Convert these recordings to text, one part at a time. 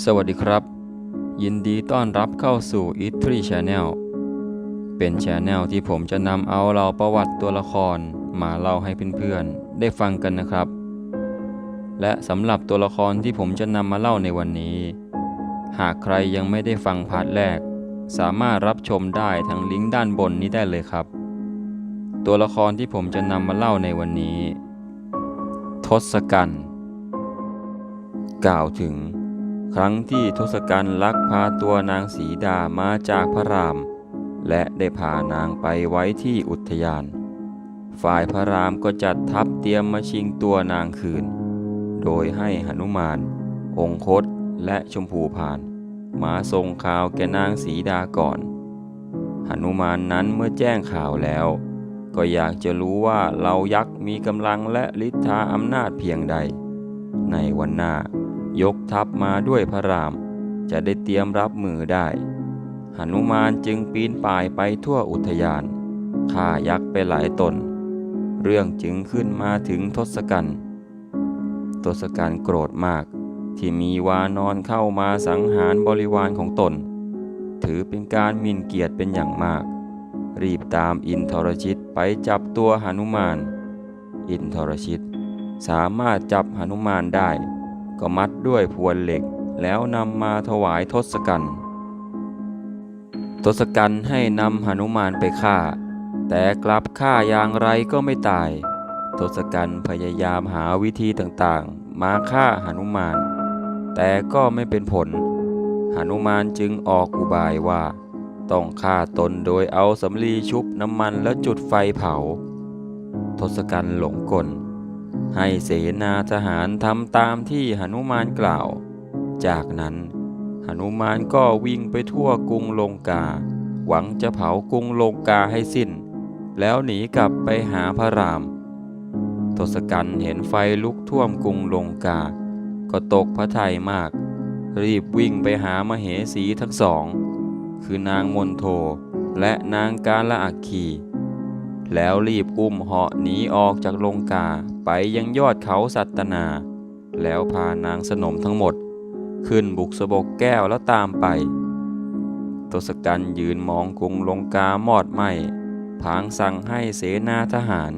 สวัสดีครับ ยินดีต้อนรับเข้าสู่ e t 3 Channel เป็นช anel ที่ผมจะนำเอาเราประวัติตัวละครมาเล่าให้เพื่อนๆ ได้ฟังกันนะครับ และสำหรับตัวละครที่ผมจะนำมาเล่าในวันนี้ หากใครยังไม่ได้ฟังพาร์ทแรก สามารถรับชมได้ทางลิงก์ด้านบนนี้ได้เลยครับ ตัวละครที่ผมจะนำมาเล่าในวันนี้ ทศกัณฐ์กล่าวถึง ครั้งที่ทศกัณฐ์ลักพาตัวนางสีดามาจากพระราม และได้พานางไปไว้ที่อุทยาน ฝ่ายพระรามก็จัดทัพเตรียมมาชิงตัวนางคืน โดยให้หนุมาน องคตและชมพูพาน มาส่งข่าวแก่นางสีดาก่อนหนุมานนั้นเมื่อแจ้งข่าวแล้ว ก็อยากจะรู้ว่าเรายักษ์มีกำลังและฤทธาอำนาจเพียงใด ในวันหน้า ยกทัพมาด้วยพระราม จะได้เตรียมรับมือได้หนุมานจึงปีนป่ายไปทั่วอุทยานฆ่ายักษ์ไปหลายตน เรื่องจึงขึ้นมาถึงทศกัณฐ์ทศกัณฐ์โกรธมาก ที่มีวานอนเข้ามาสังหารบริวารของตน ถือเป็นการมิ่นเกียรติเป็นอย่างมาก รีบตามอินทรชิตไปจับตัวหนุมาน อินทรชิตสามารถจับหนุมานได้ ก็มัดด้วยพวนเหล็กแล้วนำมาถวายทศกัณฐ์ทศกัณฐ์ให้นำหนุมานไปฆ่า แต่กลับฆ่าอย่างไรก็ไม่ตาย ทศกัณฐ์พยายามหาวิธีต่างๆ มาฆ่าหนุมาน แต่ก็ไม่เป็นผล หนุมานจึงออกอุบายว่า ต้องฆ่าตนโดยเอาสำลีชุบน้ำมันแล้วจุดไฟเผา ทศกัณฐ์หลงกล ให้เสนาทหารทำตามที่หนุมานกล่าว จากนั้นหนุมานก็วิ่งไปทั่วกรุงลงกา หวังจะเผากรุงลงกาให้สิ้น แล้วหนีกลับไปหาพระราม ทศกัณฐ์เห็นไฟลุกท่วมกรุงลงกา ก็ตกพระทัยมาก รีบวิ่งไปหามเหสีทั้งสอง คือนางมนโทและนางกาละอักคี แล้วรีบอุ้มเหาะหนีออกจากลงกาไปยังยอดเขาสัตนา แล้วพานางสนมทั้งหมด ขึ้นบุกสะบกแก้วแล้วตามไปทศกัณฐ์ยืนมองกรุงลงกามอดไหมผางสั่งให้เสนาทหาร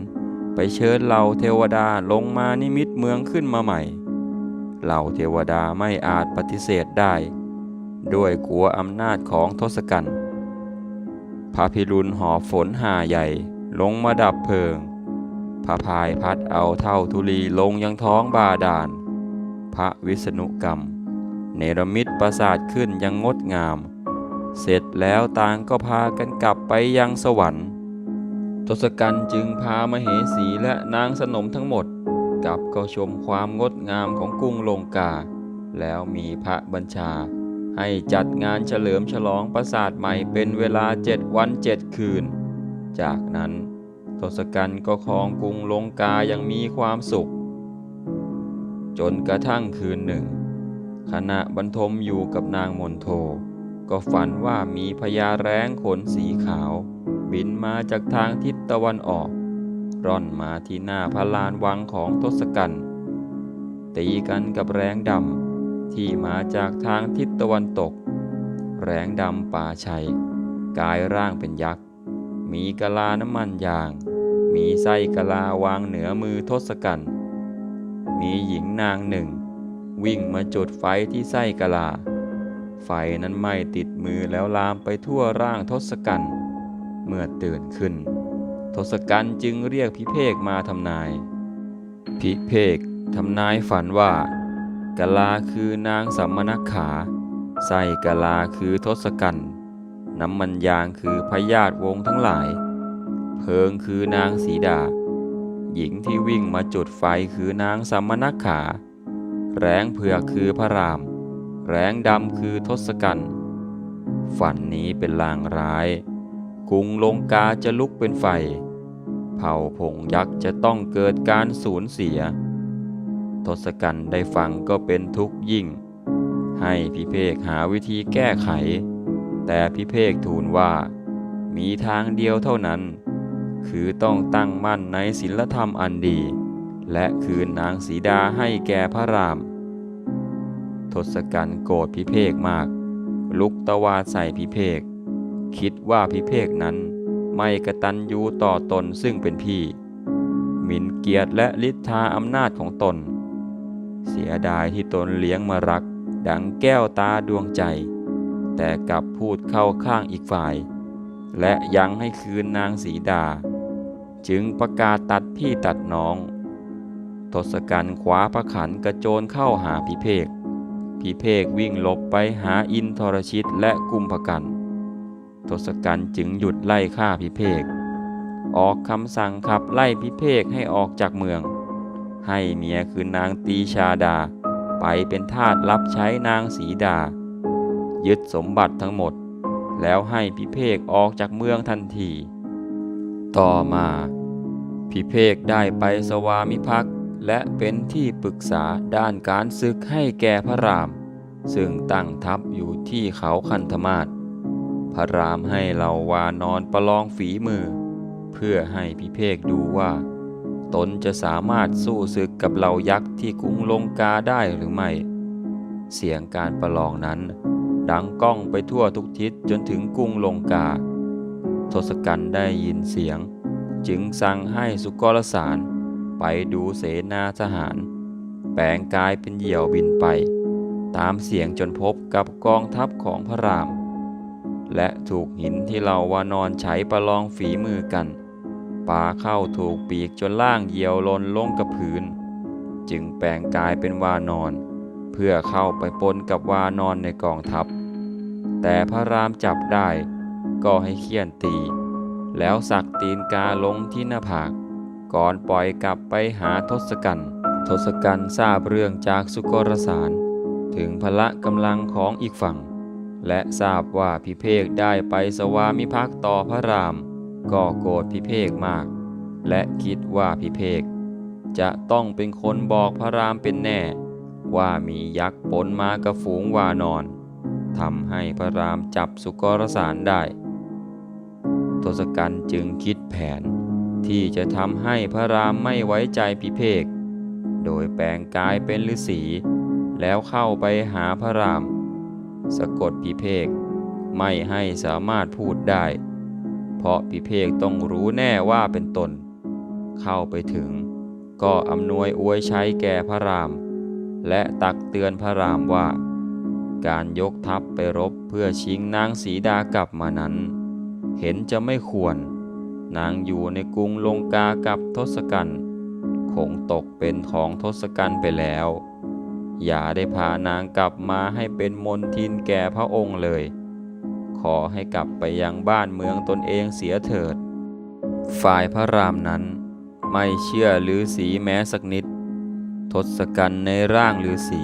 ไปเชิญเหล่าเทวดาลงมานิมิตเมืองขึ้นมาใหม่ เหล่าเทวดาไม่อาจปฏิเสธได้ ด้วยกลัวอำนาจของทศกัณฐ์พระพิรุณหอบฝนหาใหญ่ ลงมาดับเพลิงพระพายพัดเอาเท่าทุลีลงยังท้องบาดาล พระวิษณุกรรม เนรมิตปราสาทขึ้นยังงดงาม เสร็จแล้วต่างก็พากันกลับไปยังสวรรค์ทศกัณฐ์จึงพามเหสีและนางสนมทั้งหมด กลับเข้าชมความงดงามของกรุงลงกา แล้วมีพระบัญชา ให้จัดงานเฉลิมฉลองปราสาทใหม่เป็นเวลาเจ็ดวันเจ็ดคืน จากนั้นทศกัณฐ์ก็ครองกรุงลงกายังมีความสุข จนกระทั่งคืนหนึ่ง ขณะบรรทมอยู่กับนางมนโท ก็ฝันว่ามีพญาแร้งขนสีขาว บินมาจากทางทิศตะวันออก ร่อนมาที่หน้าพระลานวังของทศกัณฐ์ตีกันกับแรงดำที่มาจากทางทิศตะวันตก แรงดำป่าชัย กายร่างเป็นยักษ์ มีกะลาน้ำมันยาง มีไส้กะลาวางเหนือมือทศกัณฐ์มีหญิงนางหนึ่ง วิ่งมาจุดไฟที่ไส้กะลา ไฟนั้นไหม้ติดมือแล้วลามไปทั่วร่างทศกัณฐ์เมื่อตื่นขึ้น ทศกัณฐ์จึงเรียกพิเภกมาทำนาย พิเภกทำนายฝันว่ากะลาคือนางสัมมนักขาไส้กะลาคือทศกัณฐ์ น้ำมันยางคือพญาติวงทั้งหลาย เพิงคือนางสีดา หญิงที่วิ่งมาจุดไฟคือนางสัมมนักขา แรงเผือกคือพระราม แรงดำคือทศกัณฐ์ฝันนี้เป็นลางร้าย กุงลงกาจะลุกเป็นไฟ เผ่าผงยักษ์จะต้องเกิดการสูญเสีย ทศกัณฐ์ได้ฟังก็เป็นทุกข์ยิ่ง ให้พิเภกหาวิธีแก้ไข แต่พิเภกทูลว่า มีทางเดียวเท่านั้น คือต้องตั้งมั่นในศีลธรรมอันดี และคืนนางสีดาให้แก่พระราม ทศกัณฐ์โกรธพิเภกมาก ลุกตวาดใส่พิเภกคิดว่าพิเภกนั้นไม่กระตันยูต่อตนซึ่งเป็นพี่ หมิ่นเกียรติและลิทธาอำนาจของตน เสียดายที่ตนเลี้ยงมารัก ดังแก้วตาดวงใจ แต่กลับพูดเข้าข้างอีกฝ่าย และยังให้คืนนางสีดา จึงประกาศตัดพี่ตัดน้องทศกัณฐ์คว้าพระขันกระโจนเข้าหาพิเภกพิเภกวิ่งหลบไปหาอินทรชิตและกุมภกันทศกัณฐ์จึงหยุดไล่ฆ่าพิเภกออกคำสั่งขับไล่พิเภกให้ออกจากเมือง ให้เมียคือนางตีชาดา ไปเป็นทาสรับใช้นางสีดา ยึดสมบัติทั้งหมด แล้วให้พิเภกออกจากเมืองทันที ต่อมาพิเภกได้ไปสวามิภักดิ์และเป็นที่ปรึกษาด้านการศึกให้แก่พระราม ซึ่งตั้งทัพอยู่ที่เขาคันธมาศพระรามให้เหล่าวานอนประลองฝีมือ เพื่อให้พิเภกดูว่า ตนจะสามารถสู้ศึกกับเหล่ายักษ์ที่กรุงลงกาได้หรือไม่ เสียงการประลองนั้น ดังก้องไปทั่วทุกทิศจนถึงกรุงลงกา ทศกัณฐ์ได้ยินเสียง จึงสั่งให้สุกรสารไปดูเสนาทหาร แปลงกายเป็นเหยี่ยวบินไป ตามเสียงจนพบกับกองทัพของพระราม และถูกหินที่เราว่านอนใช้ประลองฝีมือกันปาเข้าถูกปีกจนล่างเหยี่ยวลนลงกับพื้น จึงแปลงกายเป็นวานอน เพื่อเข้าไปปนกับวานอนในกองทัพ แต่พระรามจับได้ก็ให้เคี่ยนตี แล้วสักตีนกาลงที่หน้าผาก ก่อนปล่อยกลับไปหาทศกัณฐ์ทศกัณฐ์ทราบเรื่องจากสุกรสาร ถึงพละกำลังของอีกฝั่ง และทราบว่าพิเภกได้ไปสวามิภักดิ์ต่อพระราม ก็โกรธพิเภกมาก และคิดว่าพิเภกจะต้องเป็นคนบอกพระรามเป็นแน่ ว่ามียักษ์ปนมากับฝูงวานอนทำให้พระรามจับสุกรสารได้ ทศกัณฐ์จึงคิดแผนที่จะทำให้พระรามไม่ไว้ใจพิเภก โดยแปลงกายเป็นฤาษีแล้วเข้าไปหาพระราม สะกดพิเภกไม่ให้สามารถพูดได้ เพราะพิเภกต้องรู้แน่ว่าเป็นตน เข้าไปถึงก็อำนวยอวยใช้แก่พระราม และตักเตือนพระรามว่า การยกทัพไปรบเพื่อชิงนางสีดากลับมานั้น เห็นจะไม่ควร นางอยู่ในกรุงลงกากับทศกัณฐ์คงตกเป็นของทศกัณฐ์ไปแล้ว อย่าได้พานางกลับมาให้เป็นมนทินแก่พระองค์เลย ขอให้กลับไปยังบ้านเมืองตนเองเสียเถิด ฝ่ายพระรามนั้นไม่เชื่อฤาษีแม้สักนิด ทศกัณฐ์ในร่างฤาษี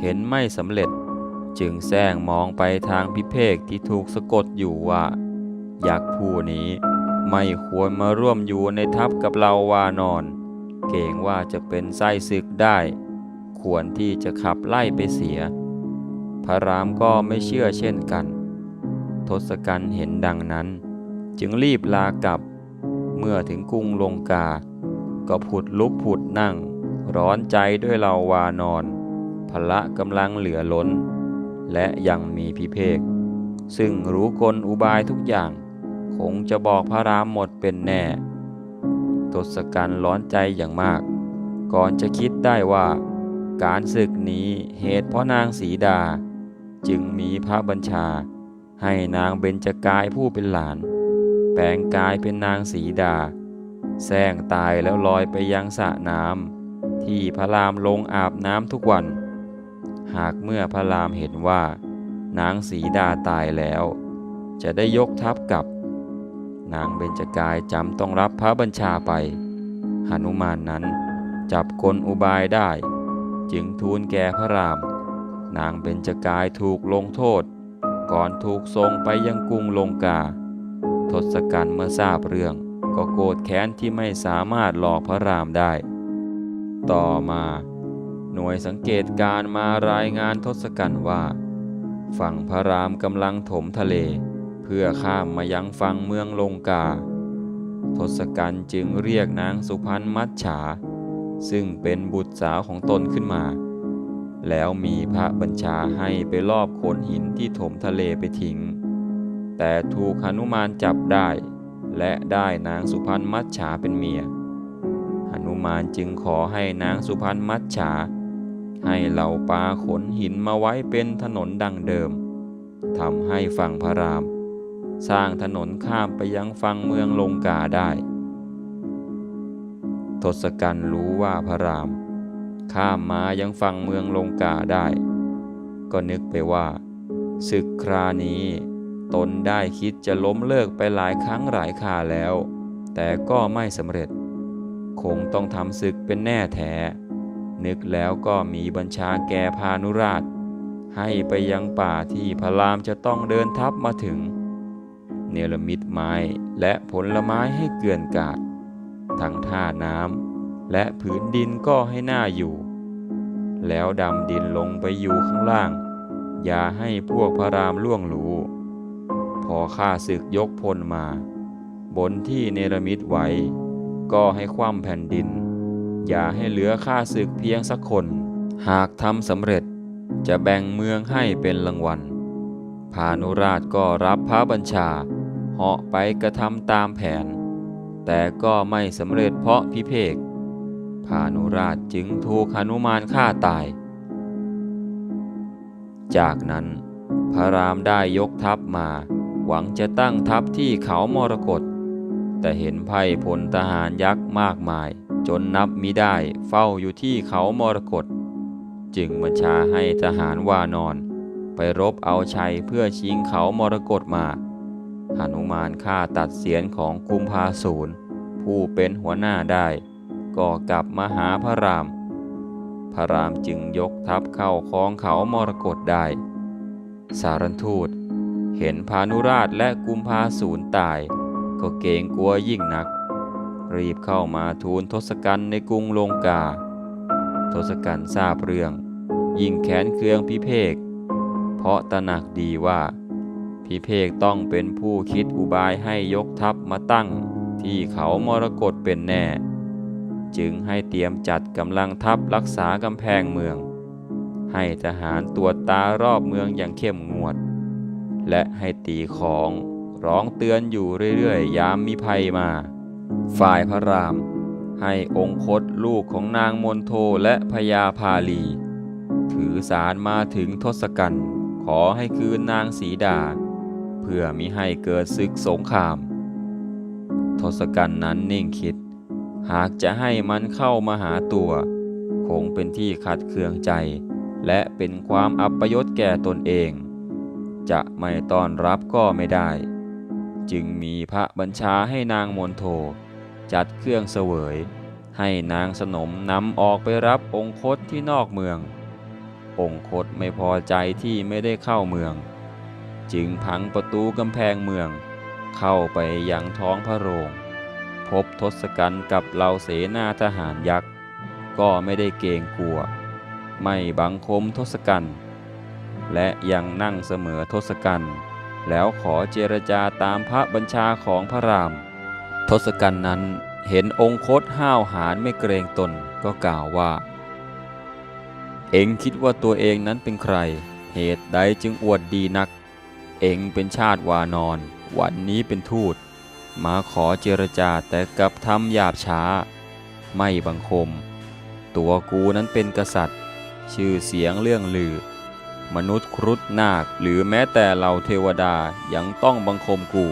เห็นไม่สำเร็จ จึงแซงมองไปทางพิเภกที่ถูกสะกดอยู่ว่ายักษ์ผู้นี้ไม่ควรมาร่วมอยู่ในทัพกับเราวานอน เกรงว่าจะเป็นไส้ศึกได้ ควรที่จะขับไล่ไปเสีย พระรามก็ไม่เชื่อเช่นกัน ทศกัณฐ์เห็นดังนั้น จึงรีบลากลับ เมื่อถึงกรุงลงกา ก็ผุดลุกผุดนั่ง ร้อนใจด้วยเราวานอนพละกำลังเหลือล้น และยังมีพิเภกซึ่งรู้กลอุบายทุกอย่าง คงจะบอกพระรามหมดเป็นแน่ทศกัณฐ์ร้อนใจอย่างมาก ก่อนจะคิดได้ว่า การศึกนี้เหตุเพราะนางสีดา จึงมีพระบัญชา ให้นางเบญจกายผู้เป็นหลาน แปลงกายเป็นนางสีดาแซงตายแล้วลอยไปยังสระน้ำ ที่พระรามลงอาบน้ำทุกวัน หากเมื่อพระรามเห็นว่า นางสีดาตายแล้ว จะได้ยกทัพกลับ นางเบญจกายจำต้องรับพระบัญชาไปหนุมานนั้นจับกลอุบายได้ จึงทูลแก่พระราม นางเบญจกายถูกลงโทษ ก่อนถูกทรงไปยังกรุงลงกาทศกัณฐ์เมื่อทราบเรื่อง ก็โกรธแค้นที่ไม่สามารถหลอกพระรามได้ ต่อมา หน่วยสังเกตการ์มารายงานทศกัณฐ์ว่า ฝั่งพระรามกำลังถมทะเล เพื่อข้ามมายังฝั่งเมืองลงกา ทศกัณฐ์จึงเรียกนางสุพรรณมัจฉา ซึ่งเป็นบุตรสาวของตนขึ้นมา แล้วมีพระบัญชาให้ไปลอบโขนหินที่ถมทะเลไปทิ้ง แต่ถูกหนุมานจับได้ และได้นางสุพรรณมัจฉาเป็นเมีย หนุมานจึงขอให้นางสุพรรณมัจฉา ให้เหล่าปลาขนหินมาไว้เป็นถนนดังเดิมทำให้ฝั่งพระราม สร้างถนนข้ามไปยังฝั่งเมืองลงกาได้ ทศกัณฐ์รู้ว่าพระราม ข้ามมายังฝั่งเมืองลงกาได้ ก็นึกไปว่าศึกครานี้ ตนได้คิดจะล้มเลิกไปหลายครั้งหลายคาแล้ว แต่ก็ไม่สำเร็จ คงต้องทำศึกเป็นแน่แท้ นึกแล้วก็มีบัญชาแก่พานุราช ให้ไปยังป่าที่พระรามจะต้องเดินทัพมาถึง เนรมิตไม้และผลไม้ให้เกลื่อนกาดทั้งท่าน้ำและผืนดินก็ให้หน่าอยู่ แล้วดำดินลงไปอยู่ข้างล่าง อย่าให้พวกพระรามล่วงรู้ พอข้าศึกยกพลมา บนที่เนรมิตไว้ ก็ให้คว่ำแผ่นดิน อย่าให้เหลือข้าศึกเพียงสักคน หากทำสำเร็จจะแบ่งเมืองให้เป็นรางวัลพานุราชก็รับพระบัญชาเหาะไปกระทำตามแผน แต่ก็ไม่สำเร็จเพราะพิเพกพานุราชจึงถูกหนุมานฆ่าตาย จากนั้นพระรามได้ยกทัพมา หวังจะตั้งทัพที่เขามรกต แต่เห็นไพ่พลทหารยักษ์มากมาย จนนับมิได้เฝ้าอยู่ที่เขามรกตจึงบัญชาให้ทหารวานอน ไปรบเอาชัยเพื่อชิงเขามรกตมาหนุมานฆ่าตัดเสียนของกุมภาสูรผู้เป็นหัวหน้าได้ ก็กลับมาหาพระราม พระรามจึงยกทัพเข้าคลองเขามรกตได้ สารันทูต เห็นพานุราชและกุมภาสูรตาย ก็เกรงกลัวยิ่งนัก รีบเข้ามาทูลทศกัณฐ์ในกรุงลงกา ทศกัณฐ์ทราบเรื่อง ยิ่งแค้นเคืองพิเภก เพราะตระหนักดีว่า พิเภกต้องเป็นผู้คิดอุบายให้ยกทัพมาตั้งที่เขามรกตเป็นแน่ จึงให้เตรียมจัดกำลังทัพรักษากำแพงเมือง ให้ทหารตรวจตารอบเมืองอย่างเข้มงวด และให้ตีของ ร้องเตือนอยู่เรื่อยๆ ยามมีภัยมา ฝ่ายพระราม ให้องคตลูกของนางมนโทและพญาพาลี ถือสารมาถึงทศกัณฐ์ขอให้คืนนางสีดา เพื่อมิให้เกิดศึกสงคราม ทศกัณฐ์นั้นนิ่งคิด หากจะให้มันเข้ามาหาตัว คงเป็นที่ขัดเคืองใจ และเป็นความอัปยศแก่ตนเอง จะไม่ต้อนรับก็ไม่ได้ จึงมีพระบัญชาให้นางมนโท จัดเครื่องเสวย ให้นางสนมนำออกไปรับองคตที่นอกเมือง องคตไม่พอใจที่ไม่ได้เข้าเมือง จึงพังประตูกำแพงเมือง เข้าไปยังท้องพระโรง พบทศกัณฐ์กับเหล่าเสนาทหารยักษ์ ก็ไม่ได้เกรงกลัว ไม่บังคมทศกัณฐ์และยังนั่งเสมอทศกัณฐ์ แล้วขอเจรจาตามพระบัญชาของพระราม ทศกัณฐ์นั้นเห็นองคตห้าวหาญไม่เกรงตนก็กล่าวว่า เองคิดว่าตัวเองนั้นเป็นใคร เหตุใดจึงอวดดีนัก เองเป็นชาติวานอน วันนี้เป็นทูต มาขอเจรจาแต่กลับทำหยาบช้า ไม่บังคม ตัวกูนั้นเป็นกษัตริย์ ชื่อเสียงเรื่องลือ มนุษย์ครุฑนาค หรือแม้แต่เหล่าเทวดายังต้องบังคมกู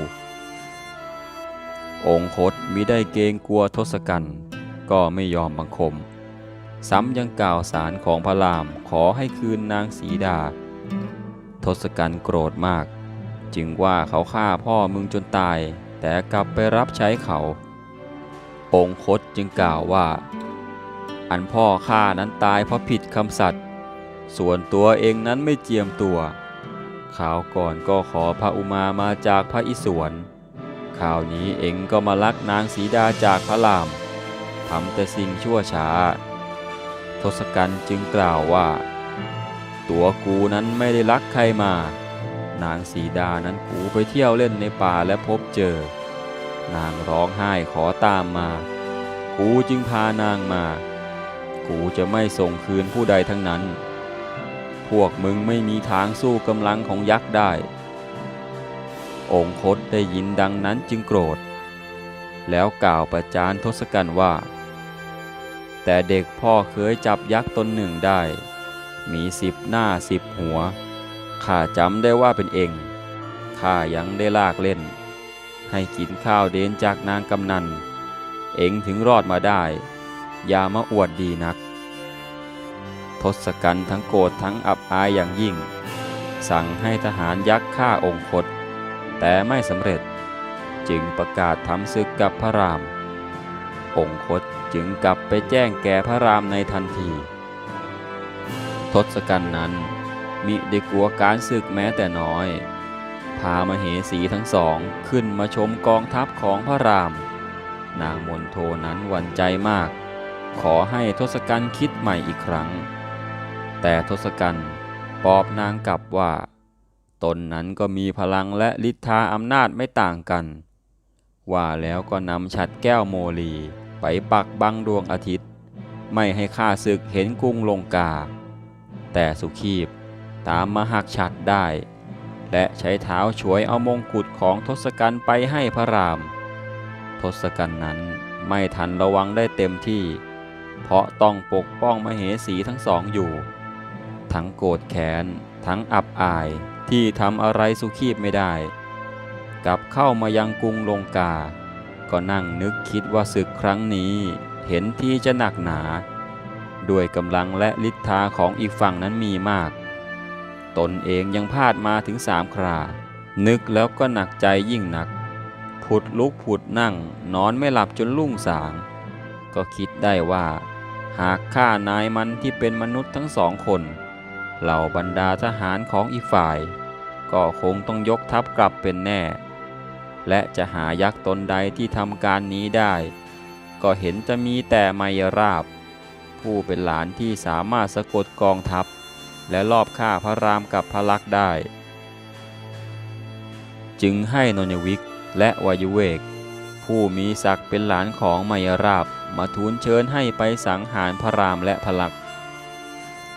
องคตมิได้เกรงกลัวทศกัณฐ์ก็ไม่ยอมบังคม ซ้ำยังกล่าวสารของพระรามขอให้คืนนางสีดา ทศกัณฐ์โกรธมาก จึงว่าเขาฆ่าพ่อมึงจนตาย แต่กลับไปรับใช้เขา องคตจึงกล่าวว่า อันพ่อข้านั้นตายเพราะผิดคำสัตย์ ส่วนตัวเองนั้นไม่เจียมตัว ข่าวก่อนก็ขอพระอุมามาจากพระอิศวรข่าวนี้เองก็มาลักนางสีดาจากพระรามทำแต่สิ่งชั่วช้า ทศกัณฐ์จึงกล่าวว่า ตัวกูนั้นไม่ได้ลักใครมา นางสีดานั้นกูไปเที่ยวเล่นในป่าและพบเจอ นางร้องไห้ขอตามมา กูจึงพานางมา กูจะไม่ส่งคืนผู้ใดทั้งนั้น พวกมึงไม่มีทางสู้กำลังของยักษ์ได้ องคตได้ยินดังนั้นจึงโกรธ แล้วกล่าวประจานทศกัณฐ์ว่า แต่เด็กพ่อเคยจับยักษ์ตนหนึ่งได้ มีสิบหน้าสิบหัว ข้าจำได้ว่าเป็นเอง ข้ายังได้ลากเล่น ให้กินข้าวเดนจากนางกำนัน เองถึงรอดมาได้ อย่ามาอวดดีนัก ทศกัณฐ์ทั้งโกรธทั้งอับอายอย่างยิ่ง สั่งให้ทหารยักษ์ฆ่าองคต แต่ไม่สำเร็จจึงประกาศทำศึกกับพระราม องคตจึงกลับไปแจ้งแก่พระรามในทันที ทศกัณฐ์นั้นมิได้กลัวการศึกแม้แต่น้อย พามาเหสีทั้งสองขึ้นมาชมกองทัพของพระราม นางมนโทนั้นหวั่นใจมาก ขอให้ทศกัณฐ์คิดใหม่อีกครั้ง แต่ทศกัณฐ์ปอบนางกลับว่า ตนนั้นก็มีพลังและฤทธาอำนาจไม่ต่างกัน ว่าแล้วก็นำฉัดแก้วโมลีไปปักบังดวงอาทิตย์ ไม่ให้ข้าศึกเห็นกรุงลงกา แต่สุขีบตามมาหักฉัดได้ และใช้เท้าฉวยเอามงกุฎของทศกัณฐ์ไปให้พระราม ทศกัณฐ์นั้นไม่ทันระวังได้เต็มที่ เพราะต้องปกป้องมเหสีทั้งสองอยู่ ทั้งโกรธแค้น ทั้งอับอายที่ทำอะไรสุขีบไม่ได้ กลับเข้ามายังกรุงลงกา ก็นั่งนึกคิดว่าศึกครั้งนี้เห็นที่จะหนักหนา ด้วยกำลังและฤทธาของอีกฝั่งนั้นมีมาก ตนเองยังพลาดมาถึงสามครา นึกแล้วก็หนักใจยิ่งหนัก ผุดลุกผุดนั่ง นอนไม่หลับจนลุ่งสาง ก็คิดได้ว่า หากฆ่านายมันที่เป็นมนุษย์ทั้งสองคน เหล่าบรรดาทหารของอีกฝ่าย ก็คงต้องยกทัพกลับเป็นแน่ และจะหายักษ์ตนใดที่ทำการนี้ได้ ก็เห็นจะมีแต่ไมยราบ ผู้เป็นหลานที่สามารถสะกดกองทัพ และลอบฆ่าพระรามกับพระลักษณ์ได้ จึงให้นนวิกและวายุเวก ผู้มีศักดิ์เป็นหลานของไมยราบมาทูลเชิญให้ไปสังหารพระรามและพระลักษณ์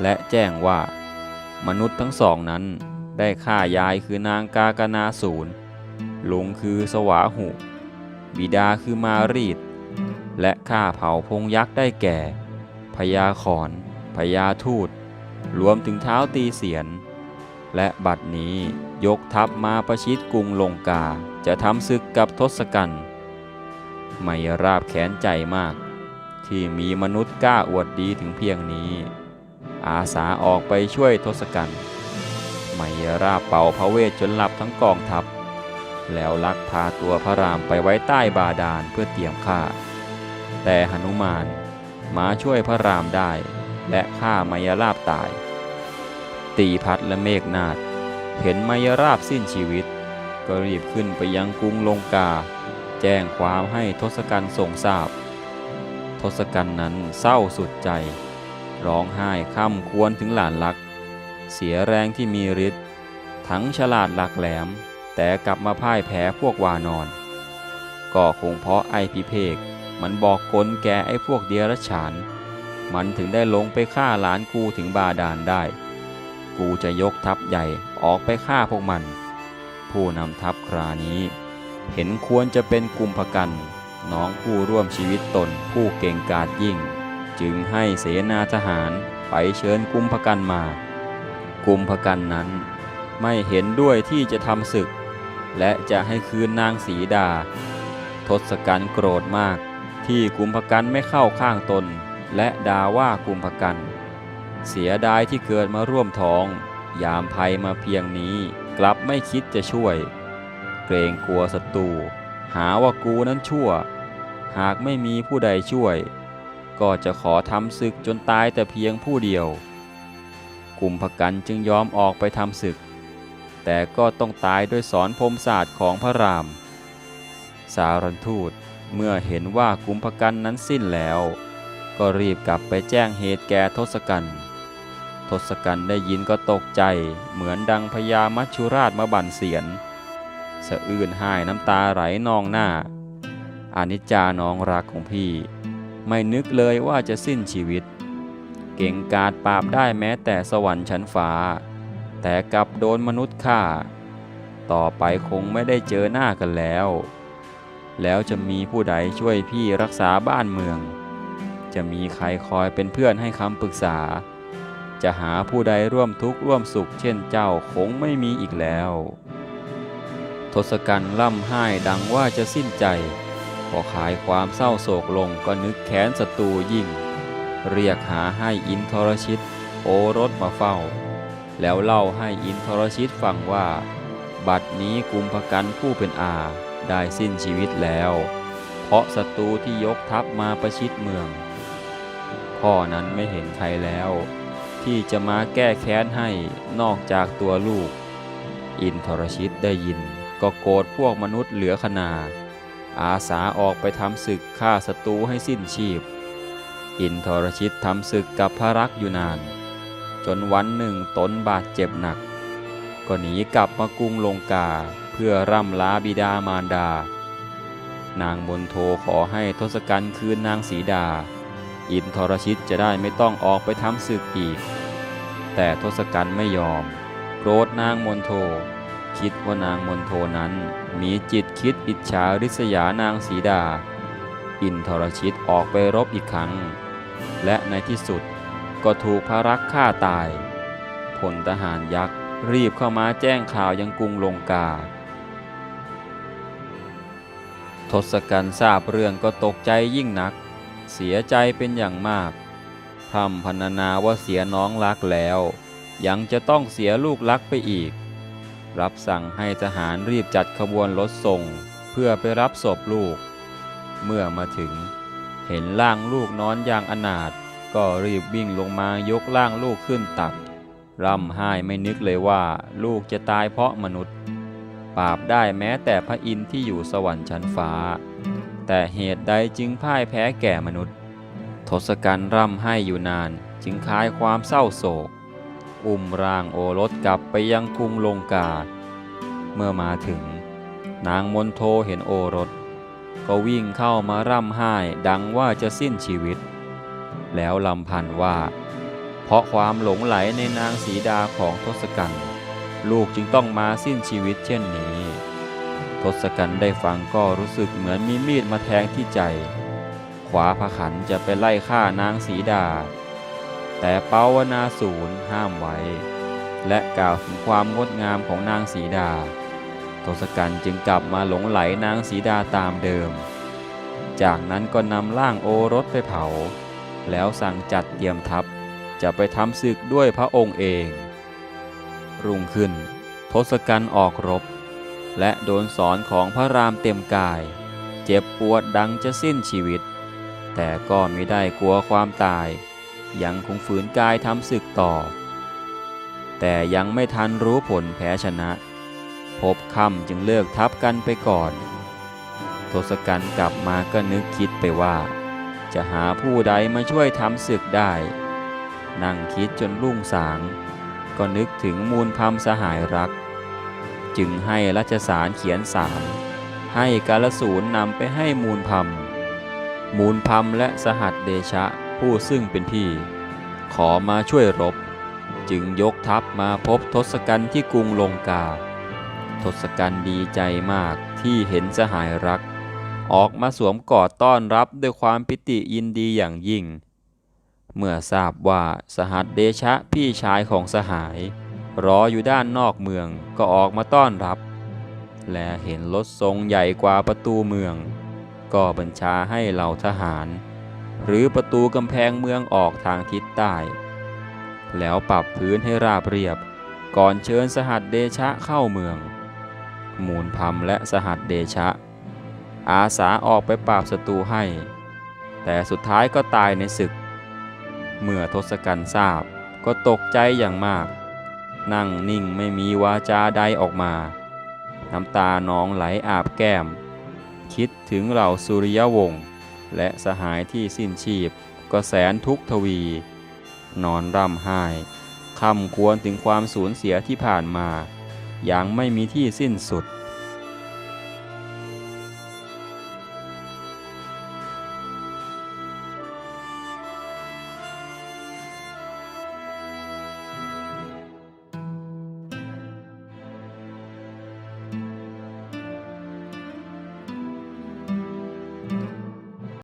และแจ้งว่า มนุษย์ทั้งสองนั้นได้ฆ่ายายคือนางกากนาศูนย์ลุงคือสวาหุ บิดาคือมารีด และฆ่าเผาพงยักษ์ได้แก่พญาขอนพญาทูตรวมถึงเท้าตีเสียน และบัดนี้ยกทัพมาประชิดกรุงลงกาจะทำศึกกับทศกัณฐ์ไมยราบแขนใจมาก ที่มีมนุษย์กล้าอวดดีถึงเพียงนี้ อาสาออกไปช่วยทศกัณฐ์ไมยราเป่าพระเวทจนหลับทั้งกองทัพ แล้วลักพาตัวพระรามไปไว้ใต้บาดาลเพื่อเตรียมฆ่า แต่หนุมานมาช่วยพระรามได้ และฆ่าไมยราบตาย ตีพัดและเมฆนาฏเห็นไมยราบสิ้นชีวิต ก็รีบขึ้นไปยังกรุงลงกา แจ้งความให้ทศกัณฐ์ทรงทราบ ทศกัณฐ์นั้นเศร้าสุดใจ ร้องไห้ค่ำควรถึงหลานรัก เสียแรงที่มีฤทธิ์ทั้งฉลาดหลักแหลม แต่กลับมาพ่ายแพ้พวกวานอน ก็คงเพราะไอพิเพกมันบอกกลแกไอพวกเดียรฉาน มันถึงได้ลงไปฆ่าหลานกูถึงบาดาลได้ กูจะยกทัพใหญ่ออกไปฆ่าพวกมัน ผู้นำทัพครานี้ เห็นควรจะเป็นกุมภกันน้องผู้ร่วมชีวิตตนผู้เก่งกาจยิ่ง จึงให้เสนาทหารไปเชิญกุมภกันมา กุมภกันนั้นไม่เห็นด้วยที่จะทำศึก และจะให้คืนนางสีดา ทศกัณฐ์โกรธมากที่กุมภกันไม่เข้าข้างตน และด่าว่ากุมภกันเสียดายที่เกิดมาร่วมท้อง ยามภัยมาเพียงนี้กลับไม่คิดจะช่วย เกรงกลัวศัตรูหาว่ากูนั้นชั่ว หากไม่มีผู้ใดช่วย ก็จะขอทำศึกจนตายแต่เพียงผู้เดียว กลุ่มภกันจึงยอมออกไปทำศึก แต่ก็ต้องตายด้วยสอนพรมศาสตร์ของพระราม สารันทูตเมื่อเห็นว่ากุมภกันนั้นสิ้นแล้ว ก็รีบกลับไปแจ้งเหตุแก่ทศกัณฐ์ทศกัณฐ์ได้ยินก็ตกใจเหมือนดังพญามัจจุราชมาบั่นเสียนสะอื้นหายน้ำตาไหลนองหน้า อานิจจาน้องรักของพี่ ไม่นึกเลยว่าจะสิ้นชีวิต เก่งกาจปราบได้แม้แต่สวรรค์ชั้นฟ้า แต่กลับโดนมนุษย์ฆ่า ต่อไปคงไม่ได้เจอหน้ากันแล้ว แล้วจะมีผู้ใดช่วยพี่รักษาบ้านเมือง จะมีใครคอยเป็นเพื่อนให้คำปรึกษา จะหาผู้ใดร่วมทุกข์ร่วมสุขเช่นเจ้าคงไม่มีอีกแล้ว ทศกัณฐ์ล่ำไห้ดังว่าจะสิ้นใจ อขายความเศร้าโศกลงก็นึกแค้นศัตรูยิ่ง เรียกหาให้อินทรชิต โอรสมาเฝ้า แล้วเล่าให้อินทรชิตฟังว่า บัดนี้กุมภกันผู้เป็นอาได้สิ้นชีวิตแล้ว เพราะศัตรูที่ยกทัพมาประชิดเมือง พ่อนั้นไม่เห็นใครแล้ว ที่จะมาแก้แค้นให้นอกจากตัวลูก อินทรชิตได้ยินก็โกรธพวกมนุษย์เหลือขนา อาสาออกไปทำศึกฆ่าศัตรูให้สิ้นชีพ อินทรชิตทำศึกกับพระรักอยู่นาน จนวันหนึ่งตนบาดเจ็บหนัก ก็หนีกลับมากรุงลงกาเพื่อร่ำลาบิดามารดา นางมนโทขอให้ทศกัณฐ์คืนนางสีดา อินทรชิตจะได้ไม่ต้องออกไปทำศึกอีก แต่ทศกัณฐ์ไม่ยอมโกรธนางมนโท คิดว่านางมนโทนั้น มีจิตคิดอิจฉาริษยานางสีดา อินทรชิตออกไปรบอีกครั้ง และในที่สุดก็ถูกพระรักฆ่าตายพลทหารยักษ์รีบเข้ามาแจ้งข่าวยังกรุงลงกา ทศกัณฐ์ทราบเรื่องก็ตกใจยิ่งนัก เสียใจเป็นอย่างมากพร่ำพรรณนาว่าเสียน้องรักแล้ว ยังจะต้องเสียลูกรักไปอีก รับสั่งให้ทหารรีบจัดขบวนรถส่ง เพื่อไปรับศพลูก เมื่อมาถึง เห็นร่างลูกนอนอย่างอนาถก็รีบวิ่งลงมายกร่างลูกขึ้นตัก ร่ำไห้ไม่นึกเลยว่าลูกจะตายเพราะมนุษย์ ปราบได้แม้แต่พระอินทร์ที่อยู่สวรรค์ชั้นฟ้า แต่เหตุใดจึงพ่ายแพ้แก่มนุษย์ ทศกัณฐ์ร่ำไห้อยู่นานจึงคลายความเศร้าโศก อุ้มร่างโอรสกลับไปยังกรุงลงกา เมื่อมาถึง นางมนโทเห็นโอรส ก็วิ่งเข้ามาร่ำไห้ดังว่าจะสิ้นชีวิต แล้วลำพันว่า เพราะความหลงไหลในนางสีดาของทศกัณฐ์ลูกจึงต้องมาสิ้นชีวิตเช่นนี้ ทศกัณฐ์ได้ฟังก็รู้สึกเหมือนมีมีดมาแทงที่ใจ ขวาพระขันจะไปไล่ฆ่านางสีดา แต่เปาวนาศูนย์ห้ามไว้ และกล่าวถึงความงดงามของนางสีดาทศกัณฐ์จึงกลับมาหลงไหลนางสีดาตามเดิม จากนั้นก็นำร่างโอรสไปเผา แล้วสั่งจัดเตรียมทัพจะไปทำศึกด้วยพระองค์เอง รุ่งขึ้น ทศกัณฐ์ออกรบ และโดนสอนของพระรามเต็มกาย เจ็บปวดดังจะสิ้นชีวิต แต่ก็ไม่ได้กลัวความตาย ยังคงฝืนกายทำศึกต่อ แต่ยังไม่ทันรู้ผลแพ้ชนะ พบคำจึงเลิกทับกันไปก่อน ทศกัณฐ์กลับมาก็นึกคิดไปว่า จะหาผู้ใดมาช่วยทำศึกได้ นั่งคิดจนรุ่งสาง ก็นึกถึงมูลพรมสหายรัก จึงให้รัชสารเขียนสารให้กาลสูนนำไปให้มูลพรมมูลพรมและสหัสเดชะ ผู้ซึ่งเป็นพี่ ขอมาช่วยรบ จึงยกทัพมาพบทศกัณฐ์ที่กรุงลงกา ทศกัณฐ์ดีใจมากที่เห็นสหายรัก ออกมาสวมกอดต้อนรับด้วยความปิติยินดีอย่างยิ่ง เมื่อทราบว่าสหัสเดชะพี่ชายของสหาย รออยู่ด้านนอกเมืองก็ออกมาต้อนรับ และเห็นรถทรงใหญ่กว่าประตูเมือง ก็บัญชาให้เหล่าทหาร หรือประตูกำแพงเมืองออกทางทิศใต้ แล้วปรับพื้นให้ราบเรียบ ก่อนเชิญสหัสเดชะเข้าเมือง มูลพรมและสหัสเดชะ อาสาออกไปปราบศัตรูให้ แต่สุดท้ายก็ตายในศึก เมื่อทศกัณฐ์ทราบก็ตกใจอย่างมาก นั่งนิ่งไม่มีวาจาใดออกมา น้ำตาน้องไหลอาบแก้ม คิดถึงเหล่าสุริยวงศ์ และสหายที่สิ้นชีพก็แสนทุกทวี นอนร่ำไห้คำควรถึงความสูญเสียที่ผ่านมา อย่างไม่มีที่สิ้นสุด